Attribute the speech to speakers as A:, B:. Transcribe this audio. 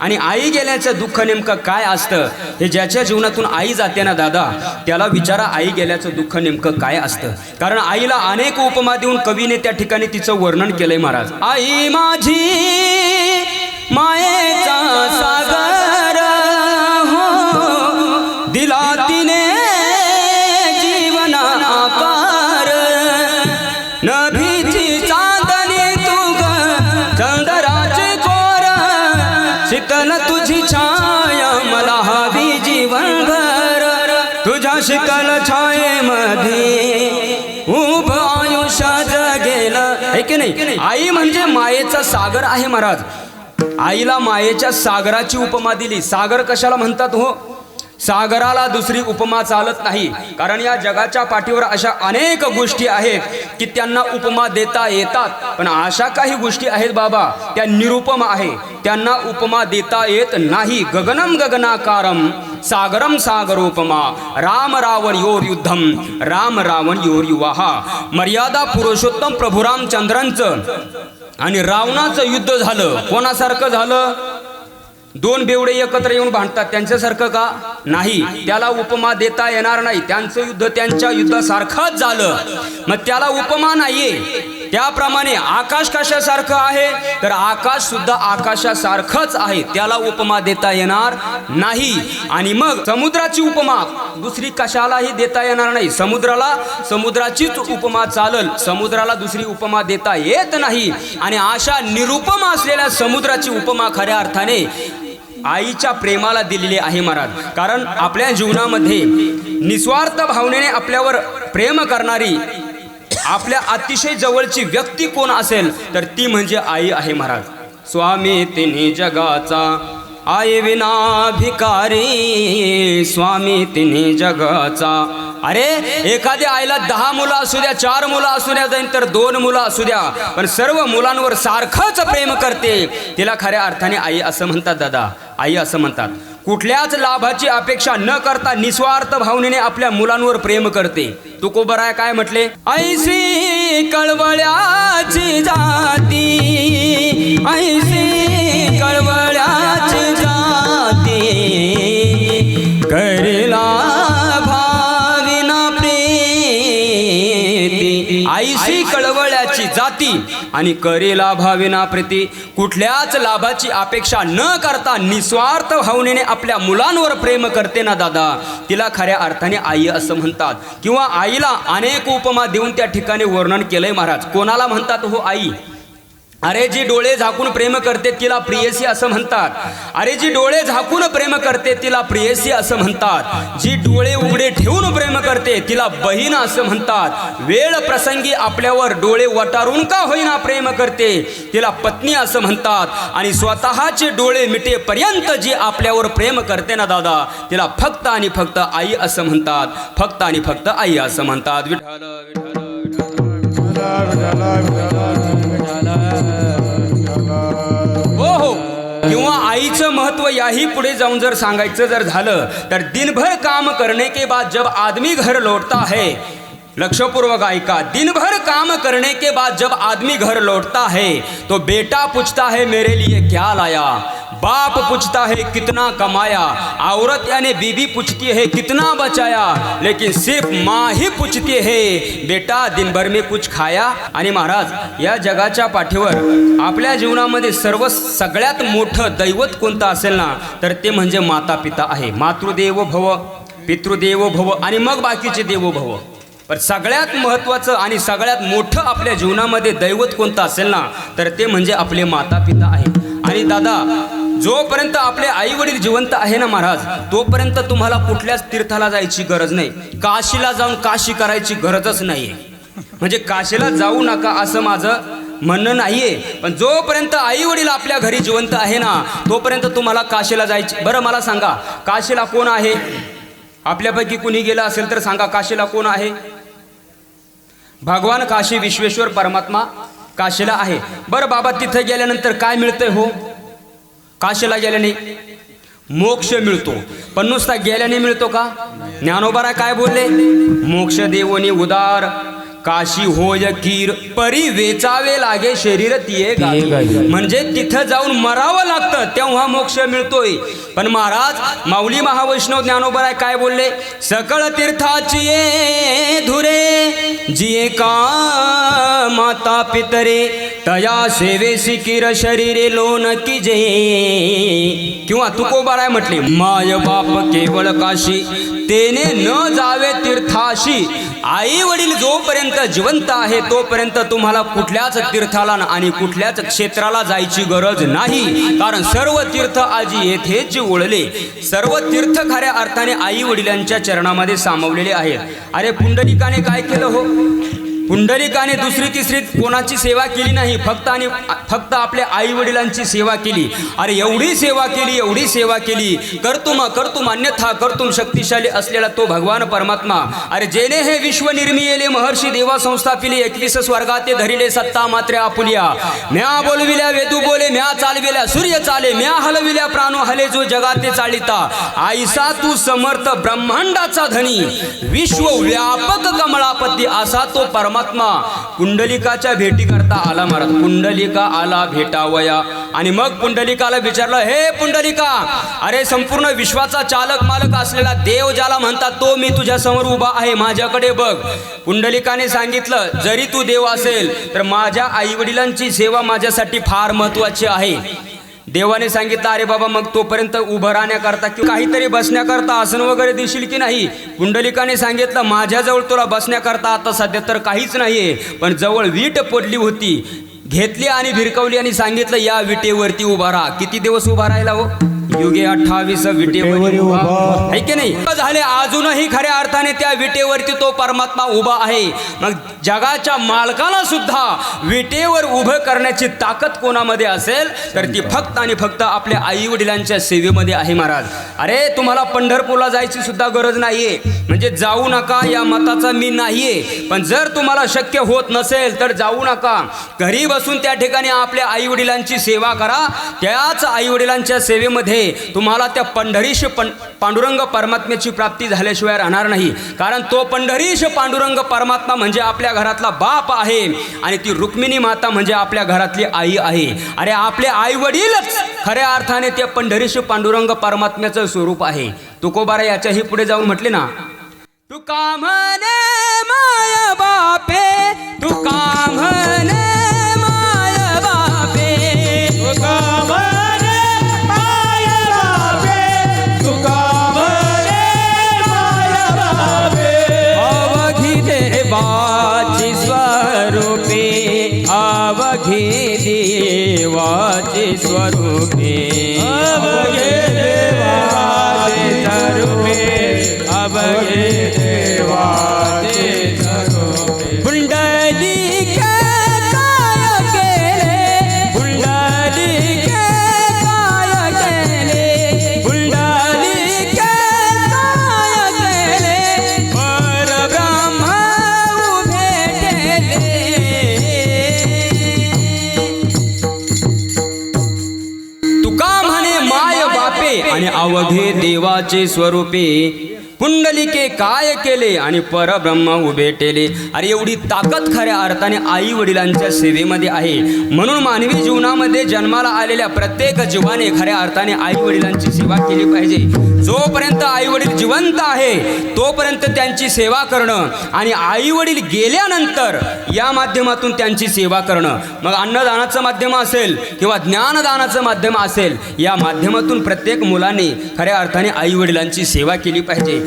A: आणि आई गेल्याचं दुःख नेमकं काय असतं हे ज्याच्या जीवनातून आई जाते ना दादा त्याला विचारा आई गेल्याचं दुःख नेमकं काय असतं. कारण आईला अनेक उपमा देऊन कवीने त्या ठिकाणी तिचं वर्णन केलंय महाराज. आई माझी मायेचा सागर शिकल शीतल छायेमध्ये उभ आयुष्य जगेलं. आहे की नाही? आई म्हणजे मायेचा सागर आहे महाराज. आईला मायेच्या सागराची उपमा दिली. सागर कशाला म्हणतात हो? सागराला दुसरी उपमा चालत नाही. कारण या जगाच्या पाठीवर अशा अनेक गोष्टी आहेत की त्यांना उपमा देता येतात. पण अशा काही गोष्टी आहेत बाबा त्या निरुपम आहे. त्यांना उपमा देता येत नाही. गगनम गगनाकारम सागरम सागरोपमा राम रावण योर युद्धम राम रावण योर युवाहा. मर्यादा पुरुषोत्तम प्रभू रामचंद्रांचं आणि रावणाचं युद्ध झालं. कोणासारखं झालं? दोन बेवडे एकत्र येऊन भांडतात. त्यांच्यासारखं का? नाही. त्याला उपमा देता येणार नाही. त्यांचं युद्ध त्यांच्या युद्धासारखंच झालं. मग त्याला उपमा नाहीये. त्याप्रमाणे आकाश कशासारखं आहे? तर आकाश सुद्धा आकाशासारखंच आहे. त्याला उपमा देता येणार नाही. आणि मग समुद्राची उपमा दुसरी कशालाही देता येणार नाही. समुद्राला समुद्राचीच उपमा चालल. समुद्राला दुसरी उपमा देता येत नाही. आणि अशा निरुपमा असलेल्या समुद्राची उपमा खऱ्या अर्थाने आईच्या प्रेमाला दिलेली आहे महाराज कारण आपल्या जीवनामध्ये निस्वार्थ भावनेने आपल्यावर प्रेम करणारी आपल्या अतिशय जवळची व्यक्ती कोण असेल तर ती म्हणजे आई आहे महाराज स्वामी तिने जगाचा आई विना भिकारी स्वामी तिने जगाचा अरे एखाद्या आईला दहा मुलं असू द्या चार मुलं असू द्या तर दोन मुलं असू द्या. पण सर्व मुलांवर सारखंच प्रेम करते. तिला खऱ्या अर्थाने आई असं म्हणतात दादा. आई असं म्हणतात. कुठल्याच लाभाची अपेक्षा न करता निस्वार्थ भावनेने आपल्या मुलांवर प्रेम करते. तुकोबराय काय म्हटले? ऐसी कळवळ्याची जाती ऐसी कळवळ्याची कळवळ्याची आणि करेला भाविना प्रीती. कुठल्याच लाभाची अपेक्षा न करता निस्वार्थ भावनेने आपल्या मुलांवर प्रेम करते ना दादा. तिला खऱ्या अर्थाने आई असं म्हणतात. किंवा आईला अनेक उपमा देऊन त्या ठिकाणी वर्णन केलंय महाराज. कोणाला म्हणतात हो आई? अरे जी डोळे झाकून प्रेम करते तिला प्रियसी असं म्हणतात अरे जी डोळे झाकून प्रेम करते तिला प्रियसी असं म्हणतात जी डोळे उघडे ठेवून प्रेम करते तिला बहीण असं म्हणतात वेळ प्रसंगी आपल्यावर डोळे वटारून का होईना प्रेम करते तिला पत्नी असं म्हणतात आणि स्वतःचे डोळे मिटेपर्यंत जी आपल्यावर प्रेम करते ना दादा तिला फक्त आणि फक्त आई असं म्हणतात फक्त आणि फक्त आई असं म्हणतात विठाल विठाल काही पुढे जाऊन जर सांगायचं जर झालं तर दिनभर काम करने के बाद जब आदमी घर लौटता है लक्षपूर्वक ऐका दिनभर काम करने के बाद जब आदमी घर लौटता है तो बेटा पूछता है मेरे लिए क्या लाया? बाप पूछता है कितना कमाया? औरत यानी बीबी पूछती है कितना बचाया? लेकिन सिर्फ माँ ही पूछती है बेटा दिन भर में कुछ खाया? आणि महाराज या जगाच्या पाठीवर आपल्या जीवनामध्ये सर्व सगळ्यात मोठं दैवत कोणतं असेल ना तर ते म्हणजे माता पिता आहे. मातृदेव भव पितृदेवो भव आणि मग बाकीचे देवो भव. पण सगळ्यात महत्त्वाचं आणि सगळ्यात मोठं आपल्या जीवनामध्ये दैवत कोणतं असेल ना तर ते म्हणजे आपले माता पिता आहे. आणि दादा जोपर्यंत आपले आई वडील जिवंत आहे ना महाराज तोपर्यंत तुम्हाला कुठल्याच तीर्थाला जायची गरज नाही. काशीला जाऊन काशी करायची गरजच नाहीये. म्हणजे काशीला जाऊ नका असं माझं म्हणणं नाहीये. पण जोपर्यंत आई वडील आपल्या घरी जिवंत आहे ना तोपर्यंत तुम्हाला काशीला जायची बरं मला सांगा काशीला कोण आहे? आपल्यापैकी कुणी गेलं असेल तर सांगा काशीला कोण आहे? भगवान काशी विश्वेश्वर परमात्मा काशीला आहे. बरं बाबा तिथे गेल्यानंतर काय मिळतंय हो? काशीला गेल्याने मोक्ष मिळतो. पण नुसता गेल्याने मिळतो का? ज्ञानोबारा काय बोलले? मोक्ष देवोनी उदार काशी होय कीर परी वेचावे लागे शरीर तिये म्हणजे तिथं जाऊन मरावं लागतं तेव्हा मोक्ष मिळतोय. पण महाराज माऊली महावैष्णव ज्ञानोबराय काय बोलले? सकळ तीर्थाची धुरे जिये का माता पितरे तया सेवे सिकिर शरीरे लोन की जे किंवा तुकोबाराय म्हटले माय बाप केवळ काशी तेने न जावे तीर्थाशी. आई वडील जोपर्यंत जिवंत आहे तोपर्यंत तुम्हाला कुठल्याच तीर्थाला आणि कुठल्याच क्षेत्राला जायची गरज नाही. कारण सर्व तीर्थ आजी येथेच उळले. सर्व तीर्थ खऱ्या अर्थाने आई वडिलांच्या चरणामध्ये सामावलेले आहेत. अरे पुंडलिकाने काय केलं हो? पुंडलिकाने दुसरी तिसरी कोणाची सेवा केली नाही? फक्त आणि फक्त आपल्या आई वडिलांची सेवा केली. अरे एवढी सेवा केली एवढी सेवा केली. कर्तुम कर्तुम अन्यथा कर्तुम शक्तिशाली असलेला तो भगवान परमात्मा. अरे जेने हे विश्व निर्मियेले महर्षी देवा संस्थापिले एकवीस स्वर्गाते धरिले सत्ता मात्रे आपुलिया. म्या बोलविल्या वेदू बोले म्या चालविल्या सूर्य चाले म्या हलविल्या प्राणो हले जो जगाते चालिता. आईसा तू समर्थ ब्रह्मांडाचा धनी. विश्व व्यापक कमळापती असा तो परमा परमात्मा पुंडलिकाच्या भेटी करता आला महाराज. पुंडलिका आला भेटावया. आणि मग पुंडलिकाला विचारलं हे पुंडलिका अरे संपूर्ण विश्वाचा चालक मालक असलेला देव ज्याला म्हणतात तो मी तुझ्या समोर उभा आहे माझ्याकडे बघ. पुंडलिकाने सांगितलं जरी तू देव असेल तर माझ्या आई वडिलांची सेवा माझ्यासाठी फार महत्वाची आहे. देवाने सांगितलं अरे बाबा मग तोपर्यंत उभं राहण्याकरता किंवा काहीतरी बसण्याकरता आसन वगैरे देशील की नाही? पुंडलिकाने सांगितलं माझ्याजवळ तुला बसण्याकरता आता सध्या तर काहीच नाहीये पण जवळ वीट पडली होती. घेतली आणि भिरकवली आणि सांगितलं या विटेवरती उभा राहा. किती दिवस उभा राहिला हो? युगे अठ्ठावीस विटेवर उभा. की नाही? झाले अजूनही खऱ्या अर्थाने त्या विटेवरती तो परमात्मा उभा आहे. मग जगाच्या मालकाला सुद्धा विटेवर उभं करण्याची ताकद कोणामध्ये असेल तर ती फक्त आणि फक्त आपल्या आई वडिलांच्या सेवेमध्ये आहे महाराज. अरे तुम्हाला पंढरपूरला जायची सुद्धा गरज नाहीये. म्हणजे जाऊ नका या मताचा मी नाहीये. पण जर तुम्हाला शक्य होत नसेल तर जाऊ नका. घरी बसून त्या ठिकाणी आपल्या आई वडिलांची सेवा करा. त्याच आई वडिलांच्या सेवेमध्ये तुम्हाला त्या पंढरीश पं पांडुरंग परमात्म्याची प्राप्ती झाल्याशिवाय राहणार नाही. कारण तो पंढरीश पांडुरंग परमात्मा म्हणजे आपल्या घरातला बाप आहे. आणि ती रुक्मिणी माता म्हणजे आपल्या घरातली आई आहे. अरे आपले आई वडीलच खऱ्या अर्थाने ते पंढरीश पांडुरंग परमात्म्याचं स्वरूप आहे. तुकोबारा याच्याही पुढे जाऊन म्हटले ना तू का म्हणे माय बापे तू अवघी देवाची स्वरूपे अवघे देवाचे स्वरूपे अवघे देवाचे आणि अवघे देवाचे स्वरूपे पुंडलिके काय केले आणि परब्रह्म उभे टेले? अरे एवढी ताकद खऱ्या अर्थाने आई वडिलांच्या सेवेमध्ये आहे. म्हणून मानवी जीवनामध्ये जन्माला आलेल्या प्रत्येक जीवाने खऱ्या अर्थाने आई वडिलांची सेवा केली पाहिजे. जोपर्यंत आई वडील जिवंत आहे तोपर्यंत त्यांची सेवा करणं आणि आई वडील गेल्यानंतर या माध्यमातून त्यांची सेवा करणं. मग अन्नदानाचं माध्यम असेल किंवा ज्ञानदानाचं माध्यम असेल या माध्यमातून प्रत्येक मुलाने खऱ्या अर्थाने आई वडिलांची सेवा केली पाहिजे.